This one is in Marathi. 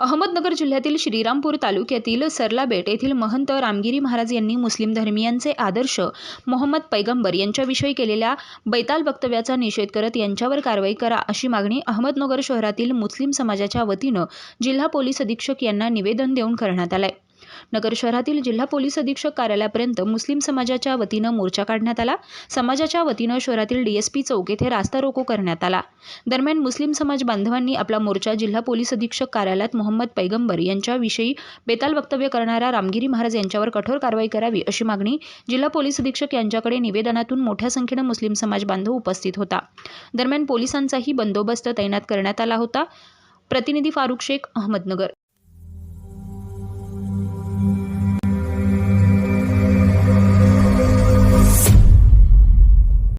अहमदनगर जिल्ह्यातील श्रीरामपूर तालुक्यातील सरलाबेट येथील महंत रामगिरी महाराज यांनी मुस्लिम धर्मियांचे आदर्श मोहम्मद पैगंबर यांच्याविषयी केलेल्या बैताल वक्तव्याचा निषेध करत यांच्यावर कारवाई करा अशी मागणी अहमदनगर शहरातील मुस्लिम समाजाच्या वतीनं जिल्हा पोलीस अधीक्षक यांना निवेदन देऊन करण्यात आलंय. नगर शहरातील जिल्हा पोलीस अधीक्षक कार्यालयापर्यंत मुस्लिम समाजाच्या वतीनं मोर्चा काढण्यात आला. समाजाच्या वतीनं शहरातील डीएसपी चौक येथे रास्ता रोको करण्यात आला. दरम्यान मुस्लिम समाज बांधवांनी आपला मोर्चा जिल्हा पोलीस अधीक्षक कार्यालयात मोहम्मद पैगंबर यांच्याविषयी बेताल वक्तव्य करणाऱ्या रामगिरी महाराज यांच्यावर कठोर कारवाई करावी अशी मागणी जिल्हा पोलीस अधीक्षक यांच्याकडे निवेदनातून मोठ्या संख्येनं मुस्लिम समाज बांधव उपस्थित होता. दरम्यान पोलिसांचाही बंदोबस्त तैनात करण्यात आला होता. प्रतिनिधी फारुख शेख अहमदनगर.